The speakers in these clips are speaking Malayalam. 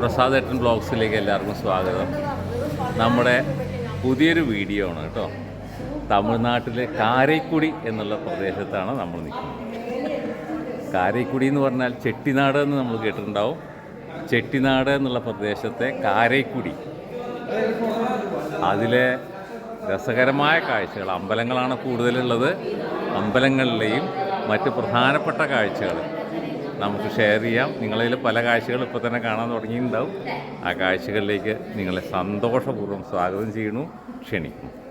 പ്രസാദ് ഏട്ടൻ ബ്ലോഗ്സിലേക്ക് എല്ലാവർക്കും സ്വാഗതം. നമ്മുടെ പുതിയൊരു വീഡിയോ ആണ് കേട്ടോ. തമിഴ്നാട്ടിലെ കാരൈക്കുടി എന്നുള്ള പ്രദേശത്താണ് നമ്മൾ നിൽക്കുന്നത്. കാരൈക്കുടി എന്ന് പറഞ്ഞാൽ ചെട്ടിനാട് എന്ന് നമ്മൾ കേട്ടിട്ടുണ്ടാവും. ചെട്ടിനാട് എന്നുള്ള പ്രദേശത്തെ കാരൈക്കുടി. അതിലെ രസകരമായ കാഴ്ചകൾ അമ്പലങ്ങളാണ് കൂടുതലുള്ളത്. അമ്പലങ്ങളിലെയും മറ്റ് പ്രധാനപ്പെട്ട കാഴ്ചകൾ. നമുക്ക് ഷെയർ ചെയ്യാം. നിങ്ങളിൽ പല കാഴ്ചകൾ ഇപ്പോൾ തന്നെ കാണാൻ തുടങ്ങിയിട്ടുണ്ടാവും. ആ കാഴ്ചകളിലേക്ക് നിങ്ങളെ സന്തോഷപൂർവം സ്വാഗതം ചെയ്യണു ക്ഷണിക്കുന്നു.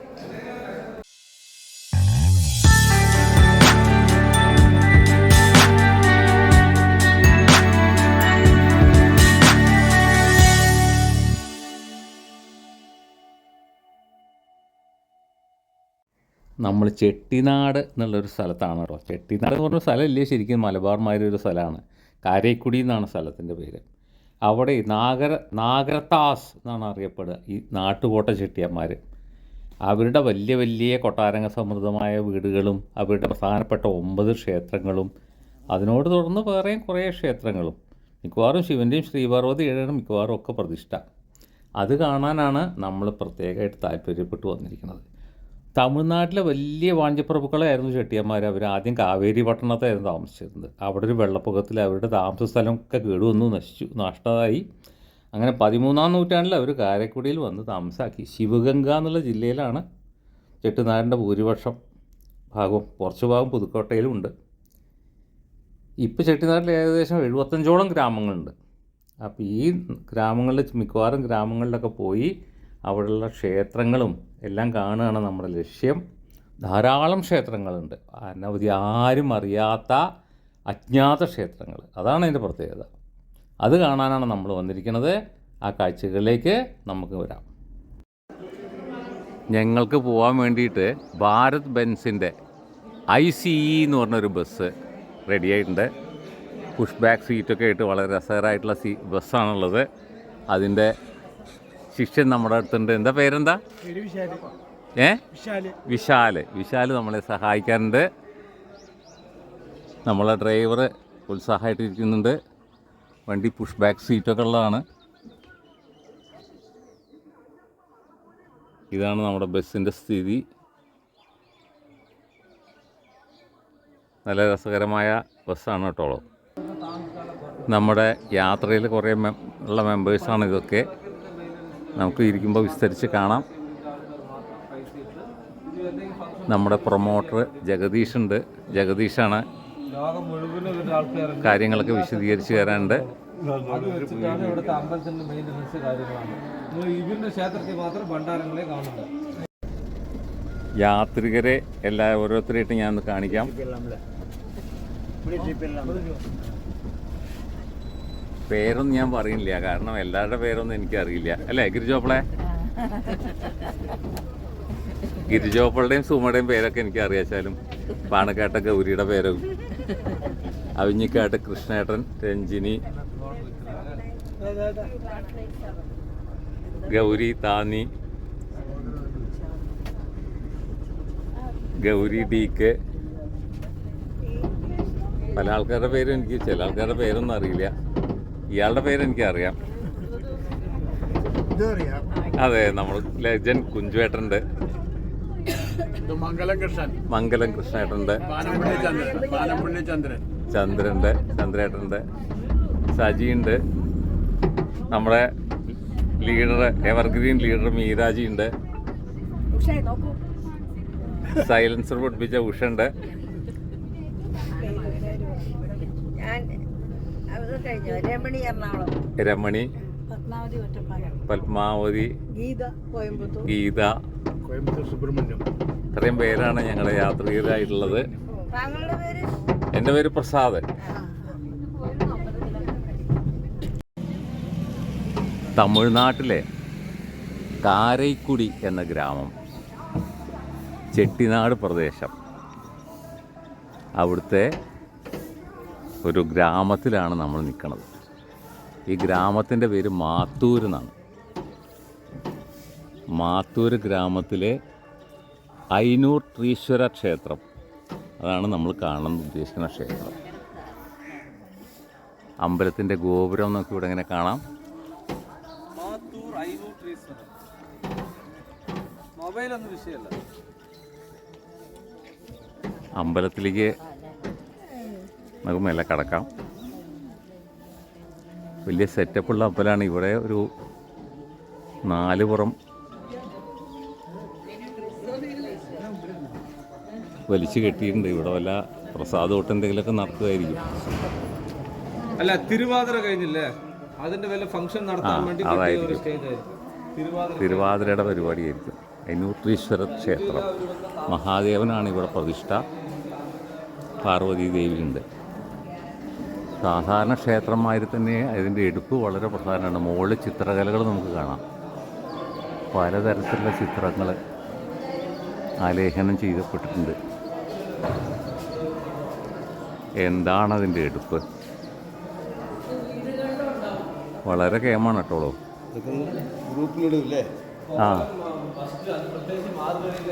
നമ്മൾ ചെട്ടിനാട് എന്നുള്ളൊരു സ്ഥലത്താണ് കേട്ടോ. ചെട്ടിനാട് എന്ന് പറഞ്ഞ സ്ഥലമില്ലേ? ശരിക്കും മലബാർമാരി ഒരു സ്ഥലമാണ്. കാരേക്കുടി എന്നാണ് സ്ഥലത്തിന്റെ പേര്. അവിടെ നാഗര നാഗരത്താസ് എന്നാണ് അറിയപ്പെടുക. ഈ നാട്ടുകോട്ട ചെട്ടിയന്മാർ അവരുടെ വലിയ വലിയ കൊട്ടാരങ്ങ സമൃദ്ധമായ വീടുകളും അവരുടെ പ്രധാനപ്പെട്ട ഒമ്പത് ക്ഷേത്രങ്ങളും അതിനോട് തുടർന്ന് വേറെയും കുറേ ക്ഷേത്രങ്ങളും. മിക്കവാറും ശിവന്റെയും ശ്രീപാർവതിയുടെയും മിക്കവാറും ഒക്കെ പ്രതിഷ്ഠ. അത് കാണാനാണ് നമ്മൾ പ്രത്യേകമായിട്ട് താല്പര്യപ്പെട്ടു വന്നിരിക്കുന്നത്. തമിഴ്നാട്ടിലെ വലിയ വാണിജ്യപ്രഭുക്കളായിരുന്നു ചെട്ടിയന്മാർ അവർ ആദ്യം കാവേരി പട്ടണത്തായിരുന്നു താമസിച്ചിരുന്നത്. അവിടെ ഒരു വെള്ളപ്പൊക്കത്തിൽ അവരുടെ താമസ സ്ഥലമൊക്കെ കേടുവന്നു നശിച്ചു നഷ്ടമായി. അങ്ങനെ പതിമൂന്നാം നൂറ്റാണ്ടിൽ അവർ കാരക്കുടിയിൽ വന്ന് താമസാക്കി. ശിവഗംഗ എന്നുള്ള ജില്ലയിലാണ് ചെട്ടിനാരന്റെ ഭൂരിപക്ഷം ഭാഗവും കുറച്ച് ഭാഗം പുതുക്കോട്ടയിലും ഉണ്ട് ഇപ്പോൾ ചെട്ടിനാട്ടിൽ ഏകദേശം എഴുപത്തഞ്ചോളം ഗ്രാമങ്ങളുണ്ട്. അപ്പോൾ ഈ ഗ്രാമങ്ങളിൽ മിക്കവാറും ഗ്രാമങ്ങളിലൊക്കെ പോയി അവിടെയുള്ള ക്ഷേത്രങ്ങളും എല്ലാം കാണുകയാണ് നമ്മുടെ ലക്ഷ്യം. ധാരാളം ക്ഷേത്രങ്ങളുണ്ട്. അനവധി ആരും അറിയാത്ത അജ്ഞാത ക്ഷേത്രങ്ങൾ. അതാണ് അതിന്റെ പ്രത്യേകത. അത് കാണാനാണ് നമ്മൾ വന്നിരിക്കുന്നത്. ആ കാഴ്ചകളിലേക്ക് നമുക്ക് വരാം. ഞങ്ങൾക്ക് പോകാൻ വേണ്ടിയിട്ട് ഭാരത് ബെൻസിന്റെ ഐ സി ഇ എന്ന് പറഞ്ഞൊരു ബസ് റെഡിയായിട്ടുണ്ട്. പുഷ് ബാക്ക് സീറ്റൊക്കെ ആയിട്ട് വളരെ രസകരമായിട്ടുള്ള സീ ബസ്സാണുള്ളത്. അതിന്റെ ശിഷ്യൻ നമ്മുടെ അടുത്തുണ്ട്. എന്താ പേരെന്താ? ഏ? വിശാൽ. വിശാൽ. വിശാൽ നമ്മളെ സഹായിക്കാറുണ്ട്. നമ്മളെ ഡ്രൈവർ ഉത്സാഹമായിട്ടിരിക്കുന്നുണ്ട്. വണ്ടി പുഷ് ബാക്ക് സീറ്റൊക്കെ ഉള്ളതാണ്. ഇതാണ് നമ്മുടെ ബസ്സിന്റെ സ്ഥിതി. നല്ല രസകരമായ ബസ്സാണ് കേട്ടോളൂ നമ്മുടെ യാത്രയിൽ കുറേ മെ ഉള്ള മെമ്പേഴ്സാണ് ഇതൊക്കെ. നമുക്ക് ഇരിക്കുമ്പോൾ വിസ്തരിച്ച് കാണാം. നമ്മുടെ പ്രൊമോട്ടർ ജഗദീഷ് ഉണ്ട് ജഗദീഷാണ് കാര്യങ്ങളൊക്കെ വിശദീകരിച്ച് തരാനുണ്ട്. മാത്രം കാണുന്നത് യാത്രികരെ എല്ലാ ഓരോരുത്തരായിട്ട് ഞാൻ ഒന്ന് കാണിക്കാം. പേരൊന്നും ഞാൻ പറയുന്നില്ല. കാരണം എല്ലാവരുടെ പേരൊന്നും എനിക്കറിയില്ല. അല്ലേ ഗിരിജോപ്പളെ ഗിരിജോപ്പളുടെയും സുമയുടെയും പേരൊക്കെ എനിക്ക് അറിയാച്ചാലും പാണക്കാട്ട ഗൗരിയുടെ പേരും അവിഞ്ഞിക്കാട്ട് കൃഷ്ണേട്ടൻ രഞ്ജിനി ഗൗരി താന്നി ഗൗരി ഡി കെ. പല ആൾക്കാരുടെ പേരും എനിക്ക് ചില ആൾക്കാരുടെ പേരൊന്നും അറിയില്ല. ഇയാളുടെ പേര് എനിക്കറിയാം. അതെ നമ്മൾ ലെജൻ കുഞ്ചുവേട്ടന്റെ മംഗലം കൃഷ്ണൻ. മംഗലം കൃഷ്ണേട്ടന്റെ ചന്ദ്രന്റെ ചന്ദ്രേട്ടനുണ്ട്. സജിയുണ്ട്. നമ്മുടെ ലീഡർ എവർഗ്രീൻ ലീഡർ മീരാജിയുണ്ട്. സൈലൻസർ പഠിപ്പിച്ച ഉഷ ഉണ്ട് ഞാൻ അത് കഴിഞ്ഞു രമണി എറണാകുളം. രമണി പത്മാവതി ഗീത ഇത്രയും പേരാണ് ഞങ്ങളുടെ യാത്രികരായിട്ടുള്ളത് എന്റെ പേര്? എന്റെ പേര് പ്രസാദ്. തമിഴ്നാട്ടിലെ കാരൈക്കുടി എന്ന ഗ്രാമം ചെട്ടിനാട് പ്രദേശം. അവിടുത്തെ ഒരു ഗ്രാമത്തിലാണ് നമ്മൾ നിൽക്കുന്നത് ഈ ഗ്രാമത്തിന്റെ പേര് മാത്തൂർ എന്നാണ്. മാത്തൂർ ഗ്രാമത്തിലെ ഐനൂർ ട്രീശ്വര ക്ഷേത്രം. അതാണ് നമ്മൾ കാണാൻ ഉദ്ദേശിക്കുന്ന ക്ഷേത്രം. അമ്പലത്തിന്റെ ഗോപുരം എന്നൊക്കെ ഇവിടെ ഇങ്ങനെ കാണാം? അമ്പലത്തിലേക്ക് നമുക്ക് മേലെ കടക്കാം. വലിയ സെറ്റപ്പുള്ള അമ്പലമാണ് ഇവിടെ ഒരു നാല് പുറം. വലിച്ചു കെട്ടിയിട്ടുണ്ട്. ഇവിടെ വല്ല പ്രസാദം തൊട്ട് എന്തെങ്കിലുമൊക്കെ നടത്തുമായിരിക്കും. അല്ല തിരുവാതിര കഴിഞ്ഞില്ലേ? അതിന്റെ വല്ല ഫംഗ്ഷൻ നടത്താൻ വേണ്ടി തിരുവാതിരയുടെ പരിപാടിയായിരിക്കും. അനൂത്രീശ്വര ക്ഷേത്രം. മഹാദേവനാണ് ഇവിടെ പ്രതിഷ്ഠ. പാർവതി ദേവിയുണ്ട് സാധാരണ ക്ഷേത്രമാതിരി തന്നെ അതിന്റെ എടുപ്പ് വളരെ പ്രധാനമാണ്. മുകളിൽ ചിത്രകലകൾ നമുക്ക് കാണാം. പലതരത്തിലുള്ള ചിത്രങ്ങൾ ആലേഖനം ചെയ്യപ്പെട്ടിട്ടുണ്ട്. എന്താണ് അതിന്റെ എടുപ്പ്? വളരെ കേമാണ് കേട്ടോളൂ ആ.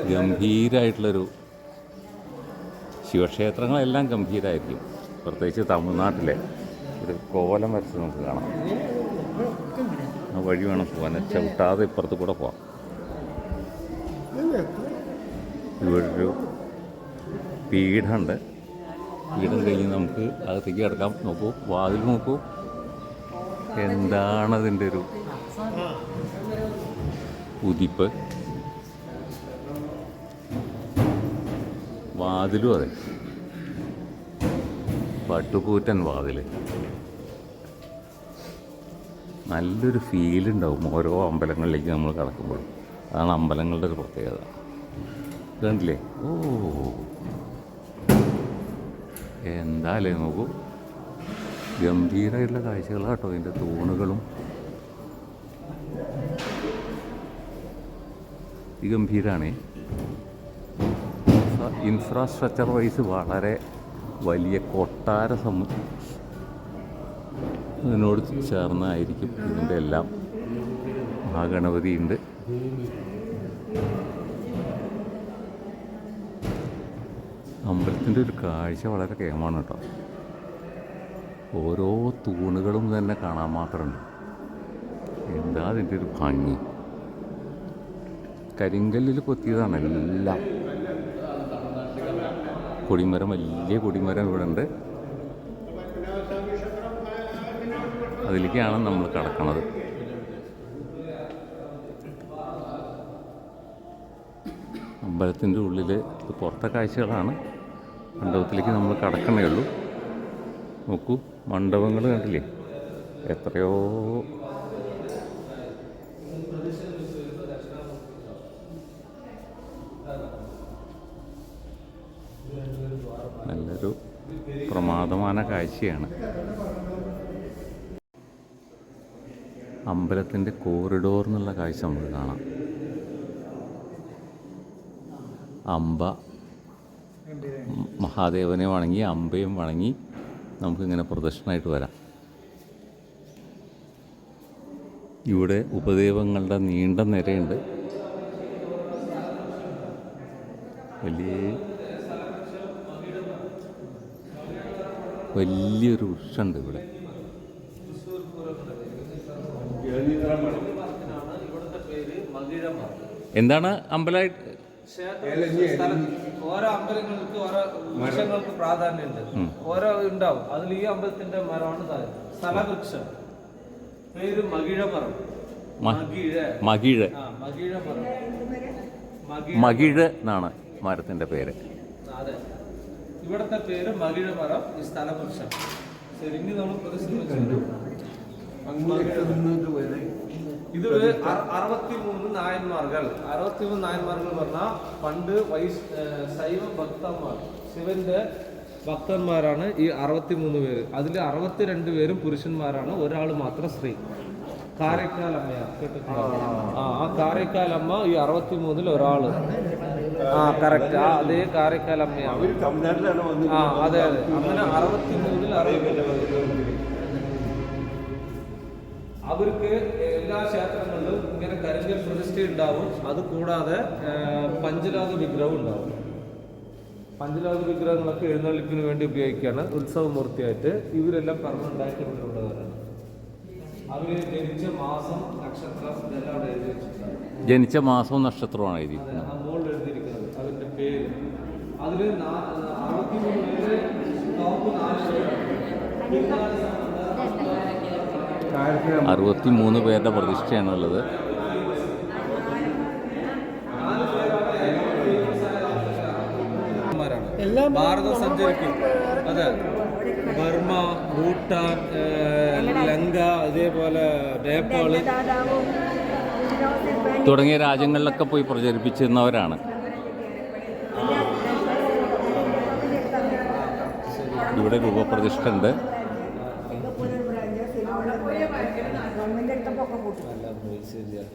ഗംഭീരമായിട്ടുള്ളൊരു ശിവക്ഷേത്രങ്ങളെല്ലാം ഗംഭീരമായിരിക്കും പ്രത്യേകിച്ച് തമിഴ്നാട്ടിലെ ഒരു കോലം വരച്ച് നമുക്ക് കാണാം. ആ വഴി വേണം പോകാൻ. ചവിട്ടാതെ ഇപ്പുറത്ത് കൂടെ പോവാം. ഇവിടൊരു പീഠമുണ്ട്. പീഠം കഴിഞ്ഞ് നമുക്ക് അകത്തേക്ക് കിടക്കാം. നോക്കൂ വാതിൽ നോക്കൂ. എന്താണതിന്റെ ഒരു ഉതിപ്പ് വാതിലും അതെ. പട്ടുകൂറ്റൻ വാതിൽ നല്ലൊരു ഫീലുണ്ടാവും ഓരോ അമ്പലങ്ങളിലേക്ക് നമ്മൾ കടക്കുമ്പോഴും. അതാണ് അമ്പലങ്ങളുടെ ഒരു പ്രത്യേകത. കണ്ടില്ലേ? ഓ. എന്താല്ലേ നോക്കൂ. ഗംഭീരമായിട്ടുള്ള കാഴ്ചകളാണ് കേട്ടോ ഇതിന്റെ തൂണുകളും. ഗംഭീരമാണ് ഇൻഫ്രാസ്ട്രക്ചർ വൈസ് വളരെ വലിയ കൊട്ടാര സമു ഇതിനോട് ചേർന്നായിരിക്കും ഇതിന്റെ എല്ലാം. മഹാഗണപതി ഉണ്ട് അമ്പലത്തിന്റെ ഒരു കാഴ്ച വളരെ കേമാണ് കേട്ടോ. ഓരോ തൂണുകളും തന്നെ കാണാൻ മാത്രമുണ്ട്. എന്താ അതിന്റെ ഒരു ഭംഗി? കരിങ്കല്ലിൽ കൊത്തിയതാണ് എല്ലാം. കൊടിമരം വലിയ കൊടിമരം ഇവിടെ ഉണ്ട് അതിലേക്കാണ് നമ്മൾ കടക്കണത്. അമ്പലത്തിന്റെ ഉള്ളിൽ ഇത് പുറത്തെ കാഴ്ചകളാണ്. മണ്ഡപത്തിലേക്ക് നമ്മൾ കടക്കണേ ഉള്ളൂ. നോക്കൂ മണ്ഡപങ്ങൾ കണ്ടില്ലേ? എത്രയോ നല്ലൊരു പ്രമാദமான കാഴ്ചയാണ്. അമ്പലത്തിന്റെ കോറിഡോർ എന്നുള്ള കാഴ്ച നമുക്ക് കാണാം. അമ്പ മഹാദേവനെ വണങ്ങി അമ്പയും വണങ്ങി നമുക്കിങ്ങനെ പ്രദക്ഷിണമായിട്ട് വരാം. ഇവിടെ ഉപദേവങ്ങളുടെ നീണ്ട നിരയുണ്ട്. വലിയ വലിയൊരു വൃക്ഷമുണ്ട് ഇവിടെ. എന്താണ് അമ്പലമായിട്ട് ഓരോ അമ്പലങ്ങൾക്ക് ഓരോ വൃക്ഷങ്ങൾക്ക് പ്രാധാന്യമുണ്ട്. ഓരോ ഉണ്ടാവും. അതിൽ ഈ അമ്പലത്തിന്റെ മരമാണ് സ്ഥലവൃക്ഷം. പേര് മകിഴമരം മകിഴ് എന്നാണ് മരത്തിന്റെ പേര്. അതെ. ഇവിടുത്തെ പേര് മകിഴമറം ഈ സ്ഥലവൃക്ഷം ശരിക്കും നമ്മൾ ഇതൊരു ഇത് അറുപത്തിമൂന്ന് നായന്മാർകൾ അറുപത്തിമൂന്ന് നായന്മാർകൾ പറഞ്ഞാൽ പണ്ട് വൈസ് ശൈവ ഭക്തന്മാർ ശിവന്റെ ഭക്തന്മാരാണ് ഈ അറുപത്തിമൂന്ന് പേര്. അതിൽ അറുപത്തിരണ്ട് പേരും പുരുഷന്മാരാണ് ഒരാൾ മാത്രം സ്ത്രീ. ആ അമ്മ ഈ അറുപത്തിമൂന്നിൽ ഒരാൾ. ആ കറക്റ്റ് ആ അതേ വന്ന് ആ അതെ അതെ. അങ്ങനെ അറുപത്തി മൂന്നിൽ അവർക്ക് എല്ലാ ക്ഷേത്രങ്ങളിലും ഇങ്ങനെ കരിങ്കൽ പ്രതിഷ്ഠ ഉണ്ടാവും. അത് കൂടാതെ പഞ്ചലോക വിഗ്രഹം ഉണ്ടാവും. പഞ്ചലോക വിഗ്രഹങ്ങളൊക്കെ എഴുന്നള്ളിപ്പിന് വേണ്ടി ഉപയോഗിക്കുകയാണ് ഉത്സവമൂർത്തിയായിട്ട് ഇവരെല്ലാം പറഞ്ഞുണ്ടാക്കിയിട്ടുള്ളവരാണ്. അവർ ജനിച്ച മാസം നക്ഷത്രം ഇതെല്ലാം അവിടെ എഴുതി വെച്ചിട്ടുണ്ടാവും ജനിച്ച മാസവും നക്ഷത്രമാണ് എഴുതിയിരിക്കുന്നത്. ആ മുകളിൽ എഴുതിയിരിക്കുന്നത് അതിന്റെ പേര്. അതിൽ നാ- അറുപത്തിമൂന്ന് പേര് ടോപ്പ് നാല് പേരാണ്. പിന്നാലെ അറുപത്തി മൂന്ന് പേരുടെ പ്രതിഷ്ഠയാണുള്ളത്. എല്ലാ ഭാരതം സഞ്ചരിക്കും. അതെ. ബർമ്മ ഭൂട്ടാൻ ലങ്ക അതേപോലെ നേപ്പാൾ തുടങ്ങിയ രാജ്യങ്ങളിലൊക്കെ പോയി പ്രചരിപ്പിച്ചിരുന്നവരാണ്. ഇവിടെ രൂപപ്രതിഷ്ഠ ഉണ്ട്.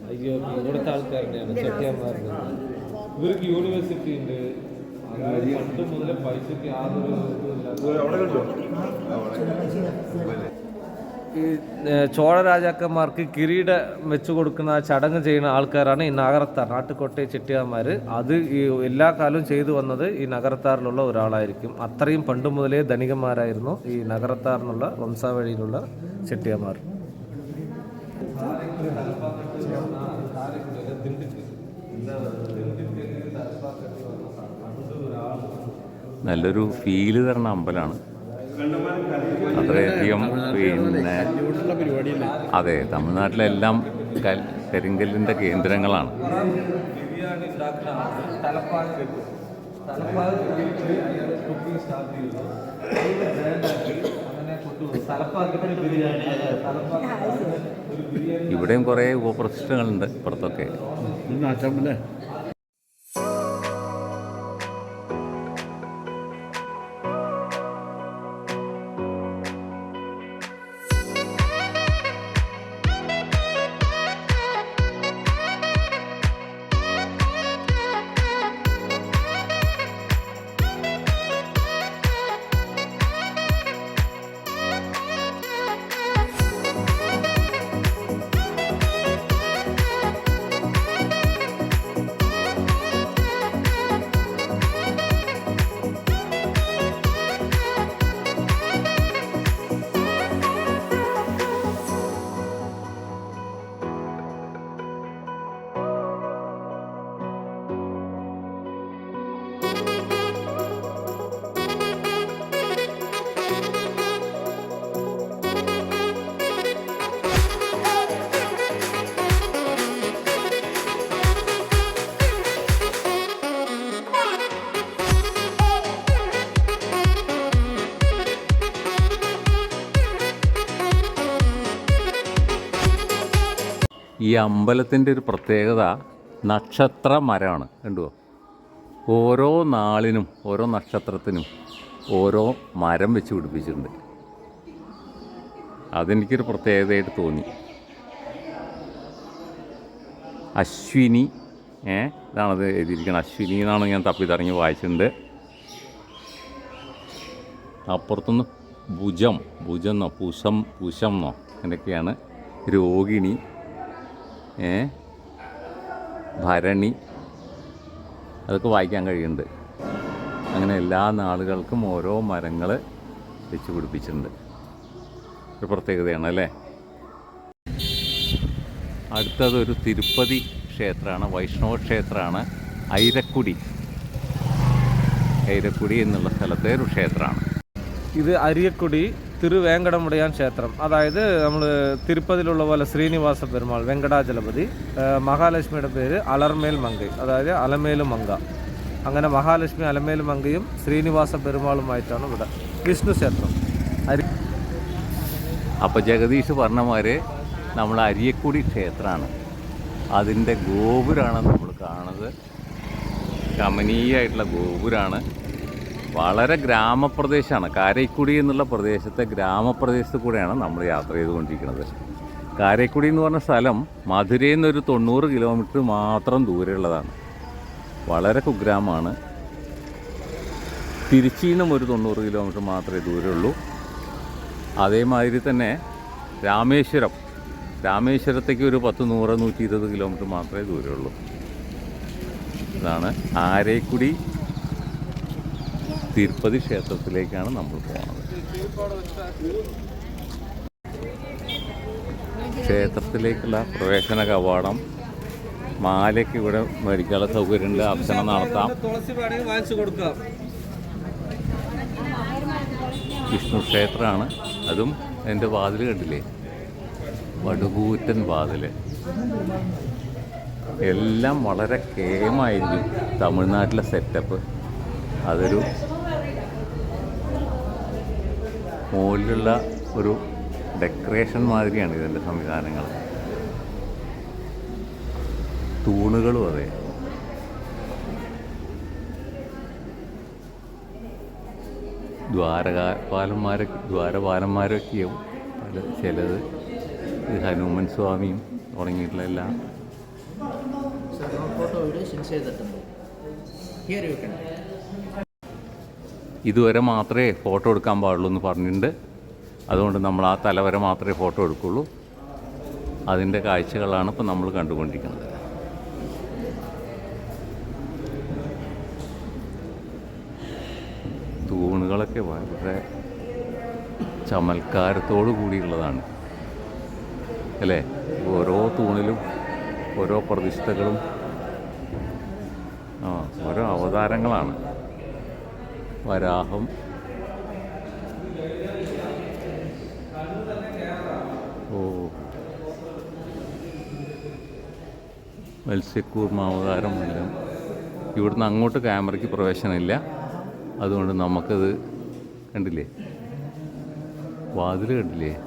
അയ്യോ ഇവിടുത്തെ ആൾക്കാർ തന്നെയാണ് ചെട്ടിയാന്മാരുടെ. ഇവർക്ക് യൂണിവേഴ്സിറ്റി ഉണ്ട്. ഈ ചോള രാജാക്കന്മാർക്ക് കിരീട വെച്ചു കൊടുക്കുന്ന ആ ചടങ്ങ് ചെയ്യുന്ന ആൾക്കാരാണ് ഈ നഗരത്താർ നാട്ടുകോട്ടെ ചെട്ടിയാന്മാർ അത് ഈ എല്ലാ കാലവും ചെയ്തു വന്നത് ഈ നഗരത്താറിലുള്ള ഒരാളായിരിക്കും. അത്രയും പണ്ട് മുതലേ ധനികന്മാരായിരുന്നു ഈ നഗരത്താറിനുള്ള വംശാവഴിയിലുള്ള ചെട്ടിയാന്മാർ. നല്ലൊരു ഫീൽ തരുന്ന അമ്പലമാണ് അത്രയധികം പിന്നെ അതെ തമിഴ്നാട്ടിലെല്ലാം കൽ കരിങ്കല്ലിന്റെ കേന്ദ്രങ്ങളാണ്. ഇവിടെയും കുറേ ഉപപ്രതിഷ്ഠകളുണ്ട് തലപ്പാക് ഈ അമ്പലത്തിന്റെ ഒരു പ്രത്യേകത നക്ഷത്ര മരമാണ് കണ്ടുവോ? ഓരോ നാളിനും ഓരോ നക്ഷത്രത്തിനും ഓരോ മരം വെച്ച് പിടിപ്പിച്ചിട്ടുണ്ട്. അതെനിക്കൊരു പ്രത്യേകതയായിട്ട് തോന്നി. അശ്വിനി ഏ ഇതാണത് എഴുതിയിരിക്കുന്നത് അശ്വിനി എന്നാണ് ഞാൻ തപ്പിത്തറിഞ്ഞ് വായിച്ചിട്ടുണ്ട്. അപ്പുറത്തുനിന്ന് ഭുജം ഭുജം എന്നോ പുഷം പുഷം എന്നോ അങ്ങനെയൊക്കെയാണ് രോഹിണി ഭരണി. അതൊക്കെ വായിക്കാൻ കഴിയുന്നുണ്ട്. അങ്ങനെ എല്ലാ നാളുകൾക്കും ഓരോ മരങ്ങൾ വെച്ച് പിടിപ്പിച്ചിട്ടുണ്ട്. ഒരു പ്രത്യേകതയാണ് അല്ലേ? അടുത്തതൊരു തിരുപ്പതി ക്ഷേത്രമാണ് വൈഷ്ണവ ക്ഷേത്രമാണ് ഐരക്കുടി. ഐരക്കുടി എന്നുള്ള സ്ഥലത്തെ ഒരു ക്ഷേത്രമാണ്. ഇത് അരിയക്കുടി തിരുവേങ്കടമുടയാൻ ക്ഷേത്രം. അതായത് നമ്മൾ തിരുപ്പതിയിലുള്ള പോലെ ശ്രീനിവാസ പെരുമാൾ വെങ്കടാചലപതി മഹാലക്ഷ്മിയുടെ പേര് അലർമേൽ മങ്കൈ. അതായത് അലമേലു മങ്ക. അങ്ങനെ മഹാലക്ഷ്മി അലമേലു മങ്കയും ശ്രീനിവാസ പെരുമാളുമായിട്ടാണ് ഇവിടെ വിഷ്ണു ക്ഷേത്രം. അരി അപ്പോൾ ജഗദീഷ് പറഞ്ഞമാരെ നമ്മൾ അരിയക്കുടി ക്ഷേത്രമാണ്. അതിന്റെ ഗോപുരമാണ് നമ്മൾ കാണുന്നത്. കമനീയായിട്ടുള്ള ഗോപുരമാണ് വളരെ ഗ്രാമപ്രദേശമാണ് കാരൈക്കുടി എന്നുള്ള പ്രദേശത്തെ ഗ്രാമപ്രദേശത്ത് കൂടെയാണ് നമ്മൾ യാത്ര ചെയ്തുകൊണ്ടിരിക്കുന്നത്. കാരൈക്കുടി എന്ന് പറഞ്ഞ സ്ഥലം മധുരയിൽ നിന്ന് ഒരു തൊണ്ണൂറ് കിലോമീറ്റർ മാത്രം ദൂരെയുള്ളതാണ്. വളരെ കുഗ്രാമമാണ്. തിരുച്ചിയിൽ നിന്നും ഒരു തൊണ്ണൂറ് കിലോമീറ്റർ മാത്രമേ ദൂരമുള്ളൂ അതേമാതിരി തന്നെ രാമേശ്വരം. രാമേശ്വരത്തേക്ക് ഒരു പത്ത് നൂറ് നൂറ്റി ഇരുപത് കിലോമീറ്റർ മാത്രമേ ദൂരമുള്ളൂ ഇതാണ് ആരേക്കുടി തിരുപ്പതി ക്ഷേത്രത്തിലേക്കാണ് നമ്മൾ പോകുന്നത് ക്ഷേത്രത്തിലേക്കുള്ള പ്രവേശന കവാടം മാലയ്ക്ക് ഇവിടെ മേടിക്കാനുള്ള സൗകര്യമുണ്ട്. അർച്ചന നടത്താം. വിഷ്ണു ക്ഷേത്രമാണ്. അതും എന്റെ വാതിൽ കണ്ടില്ലേ? വടുകൂറ്റൻ വാതിൽ എല്ലാം വളരെ കേമായിരുന്നു തമിഴ്നാട്ടിലെ സെറ്റപ്പ് അതൊരു മുകളിലുള്ള ഒരു ഡെക്കറേഷൻ മാതിരിയാണ് ഇതിന്റെ സംവിധാനങ്ങൾ. തൂണുകളും അതെ. ദ്വാരപാലന്മാരെ ദ്വാരപാലന്മാരൊക്കെയും പല ചിലത് ഹനുമൻ സ്വാമിയും തുടങ്ങിയിട്ടുള്ള എല്ലാ. ചെയ്തിട്ടുണ്ട്. ഇതുവരെ മാത്രമേ ഫോട്ടോ എടുക്കാൻ പാടുള്ളൂ എന്ന് പറഞ്ഞിട്ടുണ്ട്. അതുകൊണ്ട് നമ്മൾ ആ തലവരെ മാത്രമേ ഫോട്ടോ എടുക്കുള്ളൂ. അതിന്റെ കാഴ്ചകളാണ് ഇപ്പോൾ നമ്മൾ കണ്ടുകൊണ്ടിരിക്കുന്നത്. തൂണുകളൊക്കെ വളരെ ചമൽക്കാരത്തോടു കൂടിയുള്ളതാണ്. അല്ലേ? ഓരോ തൂണിലും ഓരോ പ്രതിഷ്ഠകളും ഓരോ അവതാരങ്ങളാണ്. വരാഹം. ഓ. മത്സ്യക്കൂർ അവതാരം എല്ലാം ഇവിടുന്ന് അങ്ങോട്ട് ക്യാമറയ്ക്ക് പ്രവേശനമില്ല. അതുകൊണ്ട് നമുക്കത് കണ്ടില്ലേ? വാതിൽ കണ്ടില്ലേ?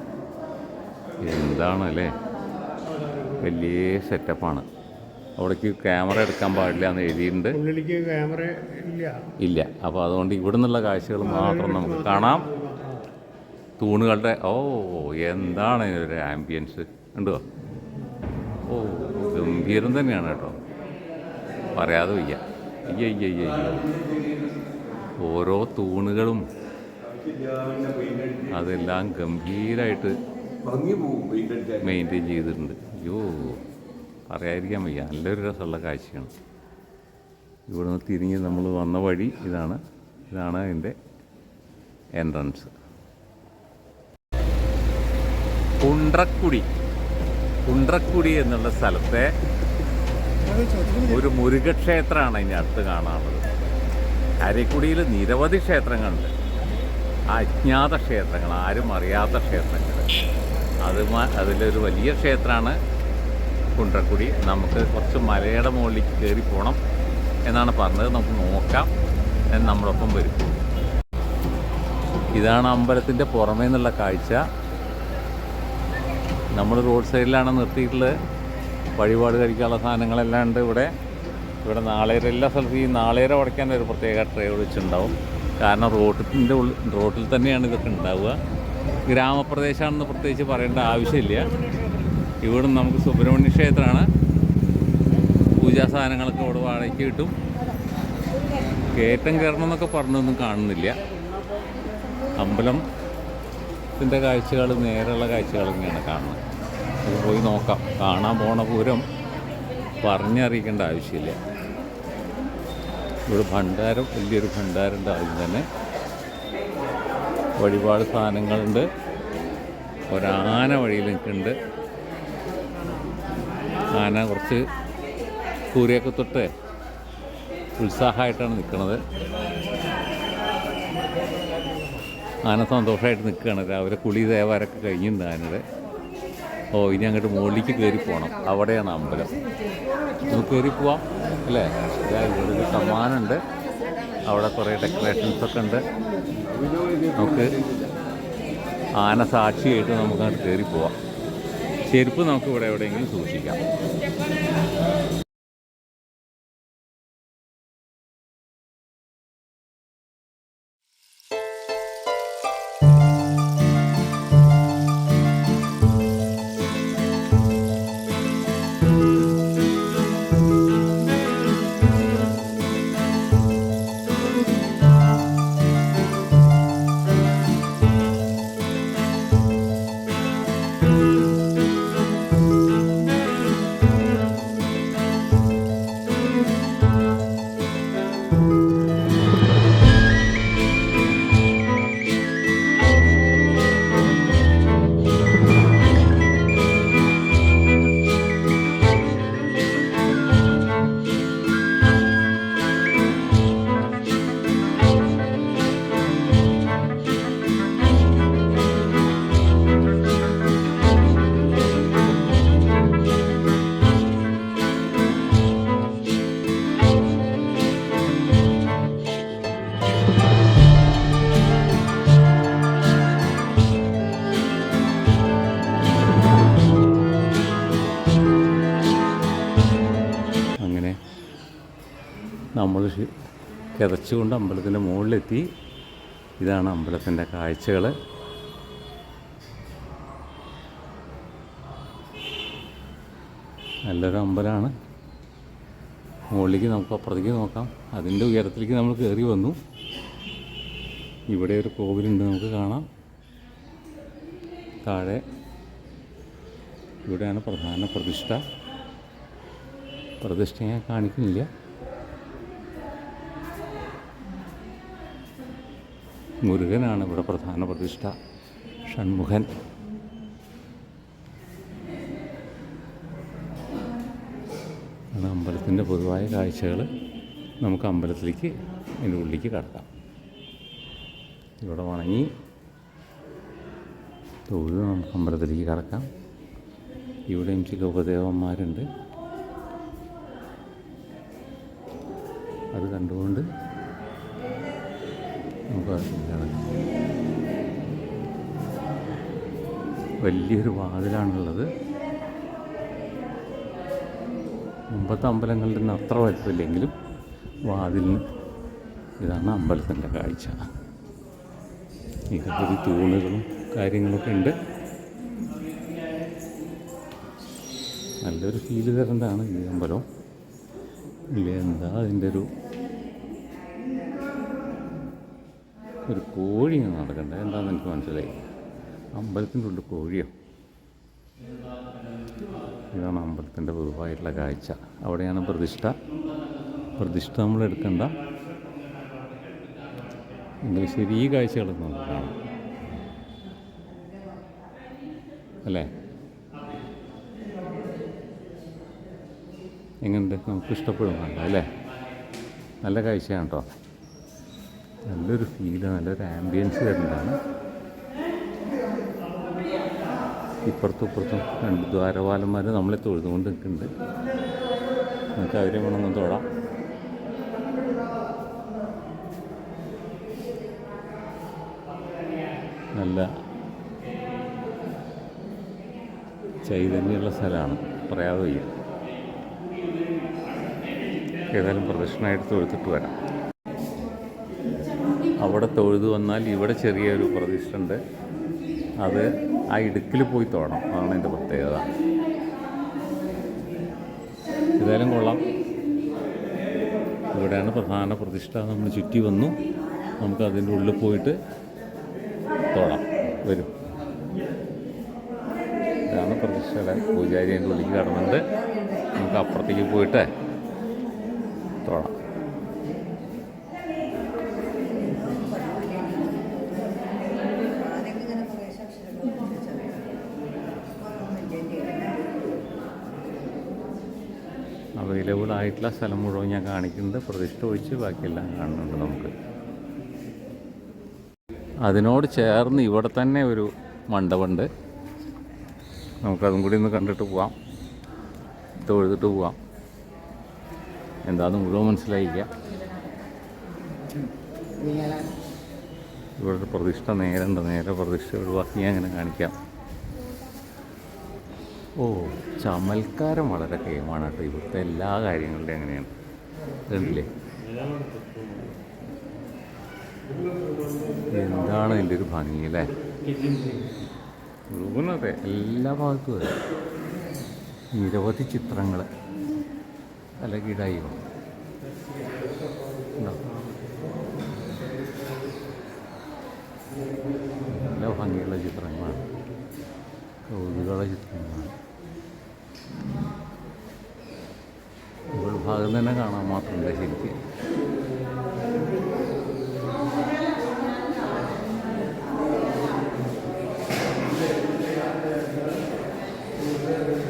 എന്താണല്ലേ? വലിയ സെറ്റപ്പാണ് അവിടേക്ക് ക്യാമറ എടുക്കാൻ പാടില്ല എന്ന് എഴുതിയിട്ടുണ്ട്. ഉള്ളിലേക്ക് ക്യാമറ ഇല്ല. ഇല്ല. അപ്പോൾ അതുകൊണ്ട് ഇവിടെ നിന്നുള്ള കാഴ്ചകൾ മാത്രം നമുക്ക് കാണാം. തൂണുകളുടെ ഓ എന്താണ് ഇതിനൊരു ആംബിയൻസ് ഉണ്ടോ ഓ ഗംഭീരം തന്നെയാണ് കേട്ടോ. പറയാതെ വയ്യ. അയ്യ അയ്യ അയ്യ അയ്യോ ഓരോ തൂണുകളും അതെല്ലാം ഗംഭീരമായിട്ട് മെയിന്റെയിൻ ചെയ്തിട്ടുണ്ട്. അയ്യോ. പറയാതിരിക്കാൻ വയ്യ. നല്ലൊരു രസമുള്ള കാഴ്ചയാണ്. ഇവിടെ നിന്ന് തിരിഞ്ഞ് നമ്മൾ വന്ന വഴി ഇതാണ്. ഇതാണ് അതിന്റെ എൻട്രൻസ് കുണ്ട്രക്കുടി. കുണ്ട്രക്കുടി എന്നുള്ള സ്ഥലത്തെ ഒരു മുരുകക്ഷേത്രമാണ് അതിന്റെ അടുത്ത് കാണാനുള്ളത്. അരക്കുടിയിൽ നിരവധി ക്ഷേത്രങ്ങളുണ്ട്. അജ്ഞാത ക്ഷേത്രങ്ങൾ ആരും അറിയാത്ത ക്ഷേത്രങ്ങൾ. അത് അതിലൊരു വലിയ ക്ഷേത്രമാണ് കുണ്ട്രക്കുടി നമുക്ക് കുറച്ച് മലയുടെ മുകളിലേക്ക് കയറി പോകണം എന്നാണ് പറഞ്ഞത്. നമുക്ക് നോക്കാം. നമ്മളൊപ്പം വരും. ഇതാണ് അമ്പലത്തിന്റെ പുറമേ നിന്നുള്ള കാഴ്ച. നമ്മൾ റോഡ് സൈഡിലാണ് നിർത്തിയിട്ടുള്ളത്. വഴിപാട് കഴിക്കാനുള്ള സാധനങ്ങളെല്ലാം ഉണ്ട് ഇവിടെ. ഇവിടെ നാളേര എല്ലാ സ്ഥലത്തും ഈ നാളേര ഉടയ്ക്കാൻ ഒരു പ്രത്യേക ട്രേ വിളിച്ചിട്ടുണ്ടാവും കാരണം റോട്ടിന്റെ ഉള്ളിൽ റോഡിൽ തന്നെയാണ് ഇതൊക്കെ ഉണ്ടാവുക. ഗ്രാമപ്രദേശമാണെന്ന് പ്രത്യേകിച്ച് പറയേണ്ട ആവശ്യമില്ല. ഇവിടെ നമുക്ക് സുബ്രഹ്മണ്യ ക്ഷേത്രമാണ്. പൂജാ സാധനങ്ങളൊക്കെ ഇവിടെ വാടകയ്ക്ക് കിട്ടും. കയറ്റം കയറണം എന്നൊക്കെ പറഞ്ഞൊന്നും കാണുന്നില്ല. അമ്പലത്തിന്റെ കാഴ്ചകൾ നേരെയുള്ള കാഴ്ചകൾ ഇങ്ങനെയാണ് കാണുന്നത്. അത് പോയി നോക്കാം. കാണാൻ പോണ പൂരം പറഞ്ഞറിയിക്കേണ്ട ആവശ്യമില്ല. ഇവിടെ ഭണ്ഡാരം വലിയൊരു ഭണ്ഡാരമുണ്ട് ആദ്യം തന്നെ. വഴിപാട് സാധനങ്ങളുണ്ട്. ഒരാന വഴിയിൽ നിൽക്കുന്നുണ്ട്. ആന കുറച്ച് കൂരയൊക്കെ തൊട്ട് ഉത്സാഹമായിട്ടാണ് നിൽക്കുന്നത്. ആന സന്തോഷമായിട്ട് നിൽക്കുകയാണ്. രാവിലെ കുളി ദേവാരൊക്കെ കഴിഞ്ഞിട്ടുണ്ട് ആനയുടെ. ഓ ഇനി അങ്ങോട്ട് മുകളിലേക്ക് കയറി പോകണം. അവിടെയാണ് അമ്പലം. നമുക്ക് കയറി പോവാം അല്ലേ? ഇതാ ഇവിടെ ഒരു സമ്മാനമുണ്ട്. അവിടെ കുറേ ഡെക്കറേഷൻസ് ഒക്കെ ഉണ്ട്. നമുക്ക് ആന സാക്ഷിയായിട്ട് നമുക്ക് അങ്ങോട്ട് കയറി പോവാം. ചെരുപ്പ് നമുക്ക് ഇവിടെ എവിടെയെങ്കിലും സൂക്ഷിക്കാം. നമ്മൾ ഷി- കിതച്ചുകൊണ്ട് അമ്പലത്തിന്റെ മുകളിലെത്തി. ഇതാണ് അമ്പലത്തിന്റെ കാഴ്ചകൾ. നല്ലൊരു അമ്പലമാണ്. മുകളിലേക്ക് നമുക്ക് അപ്പുറത്തേക്ക് നോക്കാം. അതിന്റെ ഉയരത്തിലേക്ക് നമ്മൾ കയറി വന്നു. ഇവിടെ ഒരു കോവിലുണ്ട് നമുക്ക് കാണാം. താഴെ ഇവിടെയാണ് പ്രധാന പ്രതിഷ്ഠ. പ്രതിഷ്ഠ ഞാൻ കാണിക്കുന്നില്ല. മുരുകനാണ് ഇവിടെ പ്രധാന പ്രതിഷ്ഠ. ഷൺമുഖൻ. അമ്പലത്തിന്റെ പൊതുവായ കാഴ്ചകൾ നമുക്ക് അമ്പലത്തിലേക്ക് അതിന്റെ ഉള്ളിലേക്ക് കടക്കാം. ഇവിടെ വണങ്ങി തൊഴുത് നമുക്ക് അമ്പലത്തിലേക്ക് കടക്കാം. ഇവിടെയും ചില ഉപദേവന്മാരുണ്ട് അത് കണ്ടുകൊണ്ട് വലിയൊരു വാതിലാണുള്ളത്. മുമ്പത്തെ അമ്പലങ്ങളുടെ നിന്ന് അത്ര വലിപ്പമില്ലെങ്കിലും വാതിലിന് ഇതാണ് അമ്പലത്തിന്റെ കാഴ്ച. നിരവധി തൂണുകളും കാര്യങ്ങളൊക്കെ ഉണ്ട്. നല്ലൊരു ഫീൽ തരേണ്ടതാണ് ഈ അമ്പലം. ഇല്ല? എന്താ അതിന്റെ ഒരു ഒരു കോഴി നടക്കണ്ടേ എന്താണെന്ന് എനിക്ക് മനസ്സിലായി. അമ്പലത്തിന്റെ ഉള്ളിൽ കോഴിയോ. ഇതാണ് അമ്പലത്തിന്റെ പൊതുവായിട്ടുള്ള കാഴ്ച. അവിടെയാണ് പ്രതിഷ്ഠ. പ്രതിഷ്ഠ നമ്മൾ എടുക്കണ്ട ശരി ഈ കാഴ്ചകളൊക്കെ അല്ലേ? എങ്ങനെയുണ്ട്? നമുക്ക് ഇഷ്ടപ്പെടുന്നുണ്ടോ അല്ലേ? നല്ല കാഴ്ചയാണ് കേട്ടോ. നല്ലൊരു ഫീൽ നല്ലൊരു ആംബിയൻസ് തരുന്നതാണ് ഇപ്പുറത്തും ഇപ്പുറത്തും രണ്ട് ദ്വാരപാലന്മാർ നമ്മളെ തൊഴുതുകൊണ്ട് നിൽക്കുന്നുണ്ട്. നമുക്ക് അവരെ വേണമെന്ന് തൊടാം നല്ല ചൈതന്യമുള്ള സ്ഥലമാണ്. പറയാതെ വയ്യ. ഏതായാലും പ്രദക്ഷിണമായിട്ട് തൊഴുത്തിട്ട് വരാം. അവിടെ തൊഴുതു വന്നാൽ ഇവിടെ ചെറിയൊരു പ്രതിഷ്ഠ ഉണ്ട് അത് ആ ഇടുക്കിൽ പോയി തൊഴണം. അതാണ് എന്റെ പ്രത്യേകത. ഏതായാലും കൊള്ളാം. ഇവിടെയാണ് പ്രധാന പ്രതിഷ്ഠ. നമ്മൾ ചുറ്റി വന്നു. നമുക്ക് അതിന്റെ ഉള്ളിൽ പോയിട്ട് തൊഴാം. വരും. ഇതാണ് പ്രതിഷ്ഠയുടെ പൂജാരി. അതിന്റെ ഉള്ളിൽ കിടന്നുണ്ട് നമുക്ക് അപ്പുറത്തേക്ക് പോയിട്ട് തൊഴാം അവൈലബിൾ ആയിട്ടുള്ള സ്ഥലം മുഴുവൻ ഞാൻ കാണിക്കുന്നുണ്ട് പ്രതിഷ്ഠ ഒഴിച്ച് ബാക്കിയെല്ലാം കാണുന്നുണ്ട് നമുക്ക്. അതിനോട് ചേർന്ന് ഇവിടെ തന്നെ ഒരു മണ്ഡപമുണ്ട്. നമുക്കതും കൂടി ഒന്ന് കണ്ടിട്ട് പോവാം. തൊഴുതിട്ട് പോവാം. എന്താണെന്ന് മുഴുവൻ മനസ്സിലായില്ല. ഇവിടെ പ്രതിഷ്ഠ നേരെ ഉണ്ട്. നേരെ പ്രതിഷ്ഠ ഒഴിവാക്കി അങ്ങനെ കാണിക്കാം. ഓ ചമൽക്കാരം വളരെ കേമാണ് കേട്ടോ ഇവിടുത്തെ എല്ലാ കാര്യങ്ങളുടെ അങ്ങനെയാണ്. കണ്ടില്ലേ? എന്താണ് എന്റെ ഒരു ഭംഗി അല്ലേ? അതെ എല്ലാ ഭാഗത്തും അതെ. നിരവധി ചിത്രങ്ങൾ അലകിടായി നല്ല ഭംഗിയുള്ള ചിത്രങ്ങളാണ്. കൗതുകളുടെ ചിത്രങ്ങളാണ്. ഭാഗം തന്നെ കാണാൻ മാത്രമല്ല ശരിക്ക്.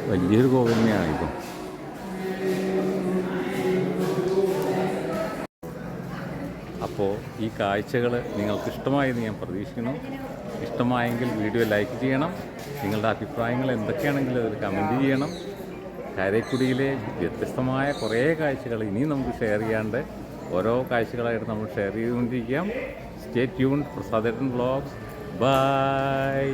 വലിയൊരു കോവിലിനെയാണ് ഇപ്പം അപ്പോൾ ഈ കാഴ്ചകൾ നിങ്ങൾക്ക് ഇഷ്ടമായെന്ന് ഞാൻ പ്രതീക്ഷിക്കുന്നു. ഇഷ്ടമായെങ്കിൽ വീഡിയോ ലൈക്ക് ചെയ്യണം. നിങ്ങളുടെ അഭിപ്രായങ്ങൾ എന്തൊക്കെയാണെങ്കിലും അതിൽ കമന്റ് ചെയ്യണം. കാരക്കുടിയിലെ വ്യത്യസ്തമായ കുറേ കാഴ്ചകൾ ഇനിയും നമുക്ക് ഷെയർ ചെയ്യാണ്ട് ഓരോ കാഴ്ചകളായിട്ട് നമ്മൾ ഷെയർ ചെയ്തുകൊണ്ടിരിക്കാം. സ്റ്റേ ട്യൂൺ പ്രസാദേട്ടൻ ബ്ലോഗ്സ് ബൈ